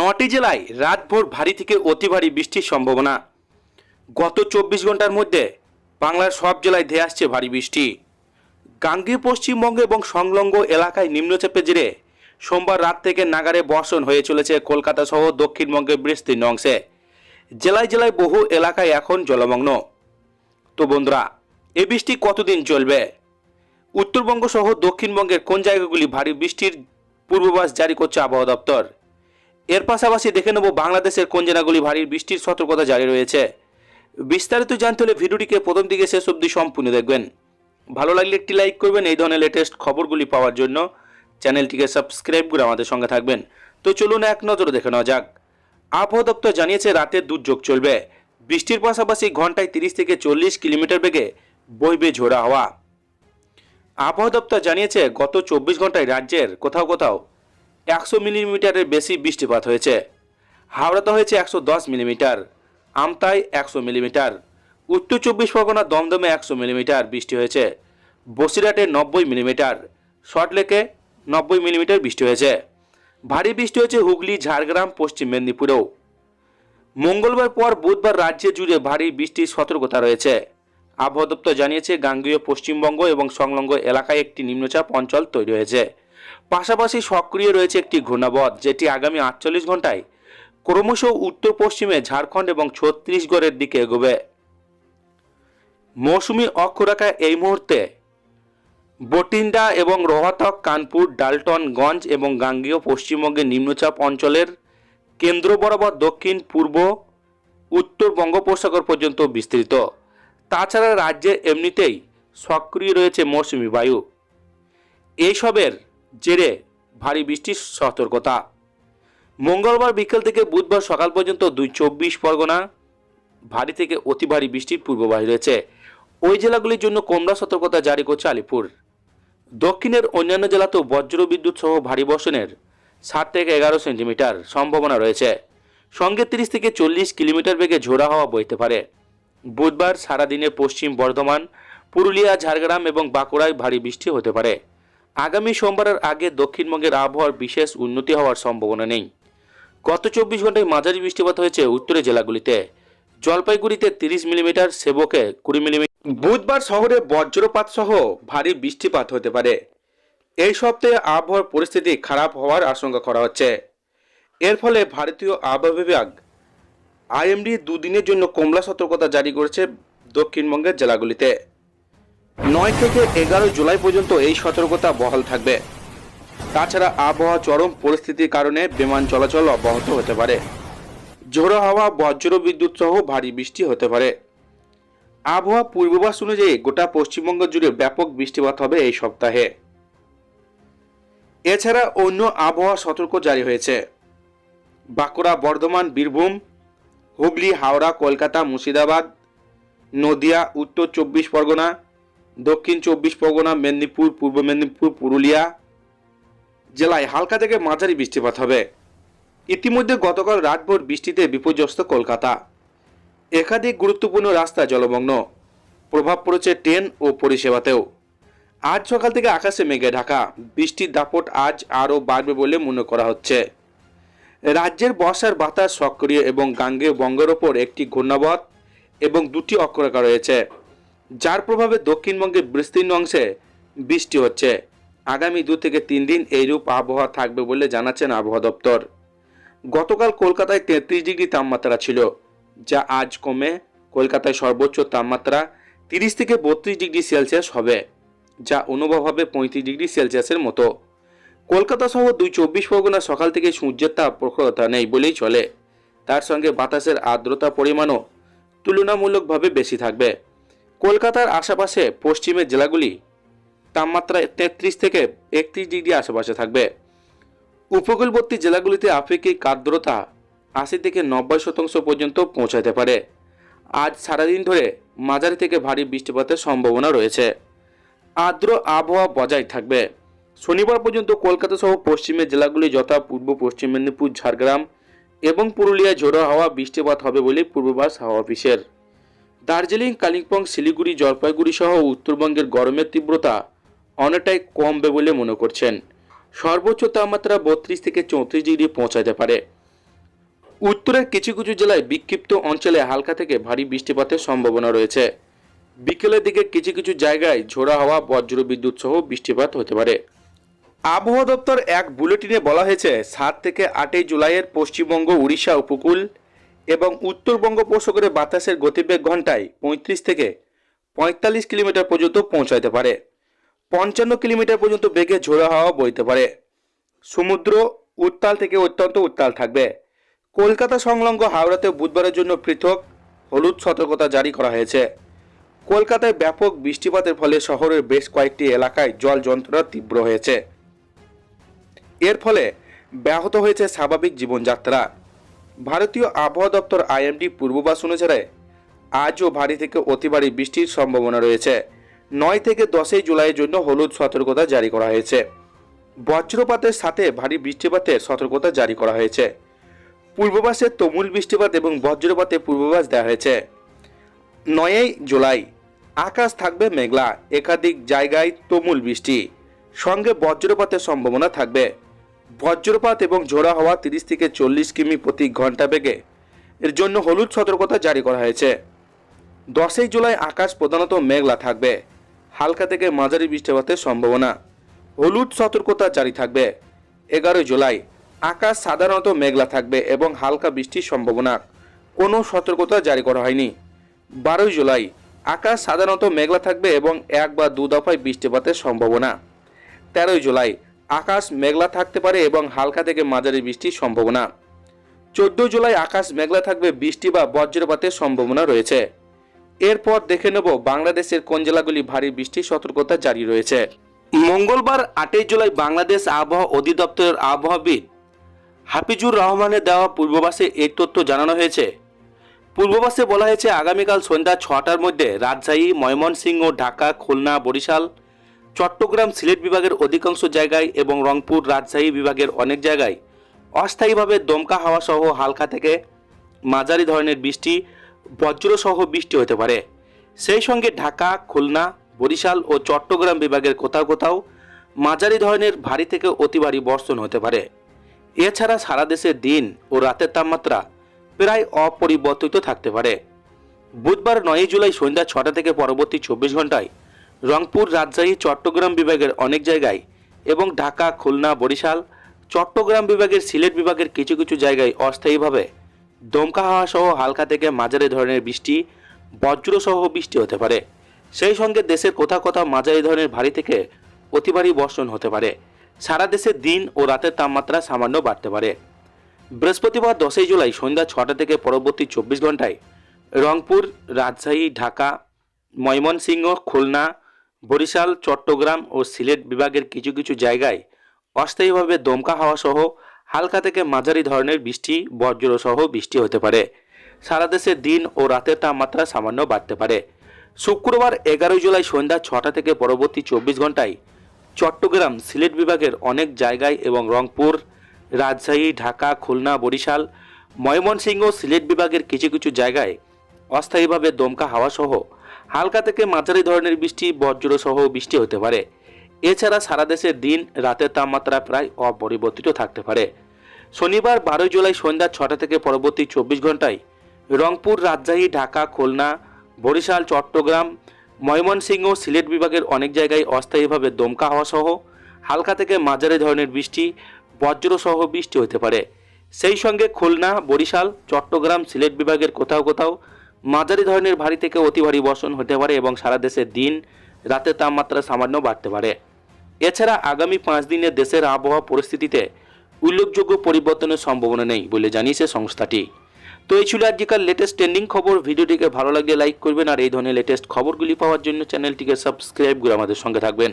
নটি জেলায় রাতভর ভারী থেকে অতি ভারী বৃষ্টির সম্ভাবনা। গত চব্বিশ ঘণ্টার মধ্যে বাংলার সব জেলায় ধেয়ে আসছে ভারী বৃষ্টি। গাঙ্গীয়, পশ্চিমবঙ্গ এবং সংলগ্ন এলাকায় নিম্নচাপের জেরে সোমবার রাত থেকে নাগারে বর্ষণ হয়ে চলেছে কলকাতা সহ দক্ষিণবঙ্গের বিস্তীর্ণ অংশে। জেলায় জেলায় বহু এলাকায় এখন জলমগ্ন। তো বন্ধুরা, এ বৃষ্টি কতদিন চলবে? উত্তরবঙ্গ সহ দক্ষিণবঙ্গের কোন জায়গাগুলি ভারী বৃষ্টির পূর্বাভাস জারি করছে আবহাওয়া দপ্তর? এর পাশাপাশি দেখে নেব বাংলাদেশের কোন জেলাগুলি ভারী বৃষ্টির সতর্কতা জারি রয়েছে। বিস্তারিত জানতে হলে ভিডিওটিকে প্রথম দিকে শেষ অবধি সম্পূর্ণ দেখবেন। ভালো লাগলে একটি লাইক করবেন, এই ধরনের লেটেস্ট খবরগুলি পাওয়ার জন্য চ্যানেলটিকে সাবস্ক্রাইব করে আমাদের সঙ্গে থাকবেন। তো চলুন এক নজরে দেখে নেওয়া যাক। আবহাওয়া দপ্তর জানিয়েছে রাতের দুর্যোগ চলবে। বৃষ্টির পাশাপাশি ঘন্টায় তিরিশ থেকে চল্লিশ কিলোমিটার বেগে বইবে ঝোড়া হওয়া। আবহাওয়া দপ্তর জানিয়েছে গত চব্বিশ ঘন্টায় রাজ্যের কোথাও কোথাও একশো মিলিমিটারের বেশি বৃষ্টিপাত হয়েছে। হাওড়াতে হয়েছে একশো দশ মিলিমিটার আমতায় একশো মিলিমিটার, উত্তর চব্বিশ পরগনা দমদমে একশো মিলিমিটার বৃষ্টি হয়েছে। বসিরহাটে নব্বই মিলিমিটার সল্টলেকে নব্বই মিলিমিটার বৃষ্টি হয়েছে। ভারী বৃষ্টি হয়েছে হুগলি, ঝাড়গ্রাম, পশ্চিম মেদিনীপুরেও। মঙ্গলবার পর বুধবার রাজ্যে জুড়ে ভারী বৃষ্টির সতর্কতা রয়েছে। আবহাওয়া দপ্তর জানিয়েছে, গাঙ্গীয় পশ্চিমবঙ্গ এবং সংলগ্ন এলাকায় একটি নিম্নচাপ অঞ্চল তৈরি হয়েছে। পাশাপাশি সক্রিয় রয়েছে একটি ঘূর্ণাবধ যেটি আগামী আটচল্লিশ ঘন্টায় ক্রমশ উত্তর পশ্চিমে ঝাড়খণ্ড এবং ছত্তিশগড়ের দিকে এগোবে। মৌসুমি অক্ষরেখা এই মুহূর্তে বটিন্ডা এবং রোহতক, কানপুর, ডালটনগঞ্জ এবং গাঙ্গীয় পশ্চিমবঙ্গের নিম্নচাপ অঞ্চলের কেন্দ্র বরাবর দক্ষিণ, পূর্ব, উত্তর বঙ্গোপসাগর পর্যন্ত বিস্তৃত। তাছাড়া রাজ্যে এমনিতেই সক্রিয় রয়েছে মৌসুমি বায়ু। এইসবের জেরে ভারী বৃষ্টির সতর্কতা। মঙ্গলবার বিকেল থেকে বুধবার সকাল পর্যন্ত দুই চব্বিশ পরগনা ভারী থেকে অতি ভারী বৃষ্টির পূর্বাভাস রয়েছে। ওই জেলাগুলির জন্য কমলা সতর্কতা জারি করছে আলিপুর। দক্ষিণের অন্যান্য জেলাতেও বজ্র বিদ্যুৎ সহ ভারী বর্ষণের সাত থেকে এগারো সেন্টিমিটার সম্ভাবনা রয়েছে। সঙ্গে তিরিশ থেকে চল্লিশ কিলোমিটার বেগে ঝোড়া হওয়া বইতে পারে। বুধবার সারাদিনে পশ্চিম বর্ধমান, পুরুলিয়া, ঝাড়গ্রাম এবং বাঁকুড়ায় ভারী বৃষ্টি হতে পারে। আগামী সোমবারের আগে দক্ষিণবঙ্গের আবহাওয়ার বিশেষ উন্নতি হওয়ার সম্ভাবনা নেই। গত চব্বিশ ঘন্টায় মাঝারি বৃষ্টিপাত হয়েছে উত্তরের জেলাগুলিতে। জলপাইগুড়িতে তিরিশ মিলিমিটার, সেবকে কুড়ি মিলিমিটার। বুধবার শহরে বজ্রপাত সহ ভারী বৃষ্টিপাত হতে পারে। এই সপ্তাহে আবহাওয়ার পরিস্থিতি খারাপ হওয়ার আশঙ্কা করা হচ্ছে। এর ফলে ভারতীয় আবহাওয়া বিভাগ, আইএমডি দুদিনের জন্য কমলা সতর্কতা জারি করেছে দক্ষিণবঙ্গের জেলাগুলিতে। নয় থেকে এগারো জুলাই পর্যন্ত এই সতর্কতা বহাল থাকবে। তাছাড়া আবহাওয়া চরম পরিস্থিতির কারণে বিমান চলাচল অব্যাহত হতে পারে। ঝোড়ো হাওয়া, বজ্র বিদ্যুৎ সহ ভারী বৃষ্টি হতে পারে। আবহাওয়া পূর্বাভাস অনুযায়ী গোটা পশ্চিমবঙ্গ জুড়ে ব্যাপক বৃষ্টিপাত হবে এই সপ্তাহে। এছাড়া অন্য আবহাওয়া সতর্ক জারি হয়েছে। বাঁকুড়া, বর্ধমান, বীরভূম, হুগলি, হাওড়া, কলকাতা, মুর্শিদাবাদ, নদিয়া, উত্তর চব্বিশ পরগনা দক্ষিণ চব্বিশ পরগনা, মেদিনীপুর, পূর্ব মেদিনীপুর, পুরুলিয়া জেলায় হালকা থেকে মাঝারি বৃষ্টিপাত হবে। ইতিমধ্যে গতকাল রাতভর বৃষ্টিতে বিপর্যস্ত কলকাতা। একাধিক গুরুত্বপূর্ণ রাস্তা জলমগ্ন। প্রভাব পড়েছে ট্রেন ও পরিষেবাতেও। আজ সকাল থেকে আকাশে মেঘে ঢাকা। বৃষ্টির দাপট আজ আরও বাড়বে বলে মনে করা হচ্ছে। রাজ্যের বর্ষার বাতাস সক্রিয় এবং গাঙ্গেয় বঙ্গের ওপর একটি ঘূর্ণাবধ এবং দুটি অক্ষরেখা রয়েছে। যার প্রভাবে দক্ষিণবঙ্গের বিস্তীর্ণ অংশে বৃষ্টি হচ্ছে। আগামী দু থেকে তিন দিন এইরূপ আবহাওয়া থাকবে বলে জানাচ্ছেন আবহাওয়া দপ্তর। গতকাল কলকাতায় তেত্রিশ ডিগ্রি তাপমাত্রা ছিল, যা আজ কমে কলকাতায় সর্বোচ্চ তাপমাত্রা তিরিশ থেকে বত্রিশ ডিগ্রি সেলসিয়াস হবে, যা অনুভব হবে পঁয়ত্রিশ ডিগ্রি সেলসিয়াসের মতো। কলকাতা সহ দুই চব্বিশ পরগনা সকাল থেকে সূর্যের তাপ প্রখরতা নেই বলেই চলে। তার সঙ্গে বাতাসের আর্দ্রতা পরিমাণও তুলনামূলকভাবে বেশি থাকবে। কলকাতার আশেপাশে পশ্চিমের জেলাগুলি তাপমাত্রা তেত্রিশ থেকে একত্রিশ ডিগ্রি আশেপাশে থাকবে। উপকূলবর্তী জেলাগুলিতে আপেক্ষিক আর্দ্রতা আশি থেকে নব্বই শতাংশ পর্যন্ত পৌঁছাতে পারে। আজ সারাদিন ধরে মাঝারি থেকে ভারী বৃষ্টিপাতের সম্ভাবনা রয়েছে। আর্দ্র আবহাওয়া বজায় থাকবে। শনিবার পর্যন্ত কলকাতা সহ পশ্চিমের জেলাগুলি যথা পূর্ব পশ্চিম মেদিনীপুর, ঝাড়গ্রাম এবং পুরুলিয়ায় ঝোড়ো হাওয়া বৃষ্টিপাত হবে বলে পূর্বাভাস হাওয়া অফিসের। দার্জিলিং, কালিম্পং, শিলিগুড়ি, জলপাইগুড়ি সহ উত্তরবঙ্গের গরমের তীব্রতা অনেকটাই কমবে বলে মনে করছেন। সর্বোচ্চ তাপমাত্রা বত্রিশ থেকে চৌত্রিশ ডিগ্রি পৌঁছাতে পারে। উত্তরের কিছু কিছু জেলায় বিক্ষিপ্ত অঞ্চলে হালকা থেকে ভারী বৃষ্টিপাতের সম্ভাবনা রয়েছে। বিকেলের দিকে কিছু কিছু জায়গায় ঝোড়া হওয়া বজ্র বিদ্যুৎ সহ বৃষ্টিপাত হতে পারে। আবহাওয়া দপ্তর এক বুলেটিনে বলা হয়েছে, সাত থেকে আটই জুলাইয়ের পশ্চিমবঙ্গ, উড়িষ্যা উপকূল এবং উত্তর বঙ্গোপসাগরে বাতাসের গতিবেগ ঘন্টায় পঁয়ত্রিশ থেকে পঁয়তাল্লিশ কিলোমিটার পর্যন্ত পৌঁছাইতে পারে। পঞ্চান্ন কিলোমিটার পর্যন্ত বেগে ঝোড়ো হাওয়া বইতে পারে। সমুদ্র উত্তাল থেকে অত্যন্ত উত্তাল থাকবে। কলকাতা সংলগ্ন হাওড়াতে বুধবারের জন্য পৃথক হলুদ সতর্কতা জারি করা হয়েছে। কলকাতায় ব্যাপক বৃষ্টিপাতের ফলে শহরের বেশ কয়েকটি এলাকায় জল যন্ত্রণা তীব্র হয়েছে। এর ফলে ব্যাহত হয়েছে স্বাভাবিক জীবনযাত্রা। ভারতীয় আবহাওয়া দপ্তর আইএমডি পূর্বাভাস অনুসারে আজও ভারী থেকে অতি ভারী বৃষ্টির সম্ভাবনা রয়েছে। নয় থেকে দশই জুলাইয়ের জন্য হলুদ সতর্কতা জারি করা হয়েছে। বজ্রপাতের সাথে ভারী বৃষ্টিপাতের সতর্কতা জারি করা হয়েছে। পূর্বাভাসে তুমুল বৃষ্টিপাত এবং বজ্রপাতে পূর্বাভাস দেওয়া হয়েছে। নয়ই জুলাই, আকাশ থাকবে মেঘলা, একাধিক জায়গায় তুমুল বৃষ্টি। সঙ্গে বজ্রপাতের সম্ভাবনা থাকবে। বজ্রপাত এবং ঝোড়া হওয়া তিরিশ থেকে চল্লিশ কিমি প্রতি ঘণ্টা বেগে। এর জন্য হলুদ সতর্কতা জারি করা হয়েছে। দশই জুলাই আকাশ প্রধানত মেঘলা থাকবে। হালকা থেকে মাঝারি বৃষ্টিপাতের সম্ভাবনা। হলুদ সতর্কতা জারি থাকবে। এগারোই জুলাই আকাশ সাধারণত মেঘলা থাকবে এবং হালকা বৃষ্টির সম্ভাবনা। কোনো সতর্কতা জারি করা হয়নি। বারোই জুলাই আকাশ সাধারণত মেঘলা থাকবে এবং এক বা দু দফায় বৃষ্টিপাতের সম্ভাবনা। তেরোই জুলাই আকাশ মেঘলা থাকতে পারে এবং হালকা থেকে মাঝারি বৃষ্টির সম্ভাবনা। চোদ্দই জুলাই আকাশ মেঘলা থাকবে, বৃষ্টি বা বজ্রপাতের সম্ভাবনা রয়েছে। এরপর দেখে নেব বাংলাদেশের কোন জেলাগুলি ভারী বৃষ্টির সতর্কতা জারি রয়েছে। মঙ্গলবার আটই জুলাই বাংলাদেশ আবহাওয়া অধিদপ্তরের আবহাওয়াবিদ হাফিজুর রহমানের দেওয়া পূর্বাভাসে এই তথ্য জানানো হয়েছে। পূর্ববাসে বলা হয়েছে, আগামীকাল সন্ধ্যা ছটার মধ্যে রাজশাহী, ময়মনসিংহ, ঢাকা, খুলনা, বরিশাল চট্টগ্রাম সিলেট বিভাগের অধিকাংশ জায়গায় এবং রংপুর রাজশাহী বিভাগের অনেক জায়গায় অস্থায়ীভাবে দমকা হাওয়া সহ হালকা থেকে মাঝারি ধরনের বৃষ্টি, বজ্রসহ বৃষ্টি হতে পারে। সেই সঙ্গে ঢাকা, খুলনা, বরিশাল ও চট্টগ্রাম বিভাগের কোথাও কোথাও মাঝারি ধরনের ভারী থেকে অতি ভারী বর্ষণ হতে পারে। এছাড়া সারা দেশে দিন ও রাতের তাপমাত্রা প্রায় অপরিবর্তিত থাকতে পারে। বুধবার নয়ই জুলাই সন্ধ্যা ছটা থেকে পরবর্তী চব্বিশ ঘন্টায় রংপুর, রাজশাহী, চট্টগ্রাম বিভাগের অনেক জায়গায় এবং ঢাকা, খুলনা, বরিশাল, চট্টগ্রাম বিভাগের, সিলেট বিভাগের কিছু কিছু জায়গায় অস্থায়ীভাবে দমকা হাওয়া সহ হালকা থেকে মাঝারি ধরনের বৃষ্টি, বজ্রসহ বৃষ্টি হতে পারে। সেই সঙ্গে দেশের কোথাও কোথাও মাঝারি ধরনের ভারী থেকে অতি ভারী বর্ষণ হতে পারে। সারা দেশে দিন ও রাতের তাপমাত্রা সামান্য বাড়তে পারে। বৃহস্পতিবার দশই জুলাই সন্ধ্যা ছটা থেকে পরবর্তী চব্বিশ ঘন্টায় রংপুর, রাজশাহী, ঢাকা, ময়মনসিংহ, খুলনা বরিশাল, চট্টগ্রাম ও সিলেট বিভাগের কিছু কিছু জায়গায় অস্থায়ীভাবে দমকা হাওয়া সহ হালকা থেকে মাঝারি ধরনের বৃষ্টি বজ্র সহ বৃষ্টি হতে পারে। সারা দেশে দিন ও রাতের তাপমাত্রা সামান্য বাড়তে পারে। শুক্রবার এগারোই জুলাই সন্ধ্যা ছটা থেকে পরবর্তী চব্বিশ ঘন্টায় চট্টগ্রাম, সিলেট বিভাগের অনেক জায়গায় এবং রংপুর, রাজশাহী, ঢাকা, খুলনা, বরিশাল, ময়মনসিংহ সিলেট বিভাগের কিছু কিছু জায়গায় অস্থায়ীভাবে দমকা হাওয়া সহ হালকা থেকে মাঝারি ধরনের বৃষ্টি বজ্র সহ বৃষ্টি হতে পারে। এছাড়া সারা দেশে দিন রাতের তাপমাত্রা প্রায় অপরিবর্তিত থাকতে পারে। শনিবার বারোই জুলাই সন্ধ্যা ছটা থেকে পরবর্তী চব্বিশ ঘন্টায় রংপুর, রাজশাহী, ঢাকা, খুলনা, বরিশাল, চট্টগ্রাম, ময়মনসিংহ, সিলেট বিভাগের অনেক জায়গায় অস্থায়ীভাবে দমকা হাওয়া সহ হালকা থেকে মাঝারি ধরনের বৃষ্টি বজ্র সহ বৃষ্টি হতে পারে। সেই সঙ্গে খুলনা, বরিশাল, চট্টগ্রাম, সিলেট বিভাগের কোথাও কোথাও মাঝারি ধরনের ভারী থেকে অতি ভারী বর্ষণ হতে পারে এবং সারা দেশে দিন রাতের তাপমাত্রা সামান্য বাড়তে পারে। এছাড়া আগামী পাঁচ দিনে দেশের আবহাওয়া পরিস্থিতিতে উল্লেখযোগ্য পরিবর্তনের সম্ভাবনা নেই বলে জানিয়েছে সংস্থাটি। তো এই ছিল আজকাল লেটেস্ট ট্রেন্ডিং খবর। ভিডিওটিকে ভালো লাগলে লাইক করবেন আর এই ধরনের লেটেস্ট খবরগুলি পাওয়ার জন্য চ্যানেলটিকে সাবস্ক্রাইব করে আমাদের সঙ্গে থাকবেন।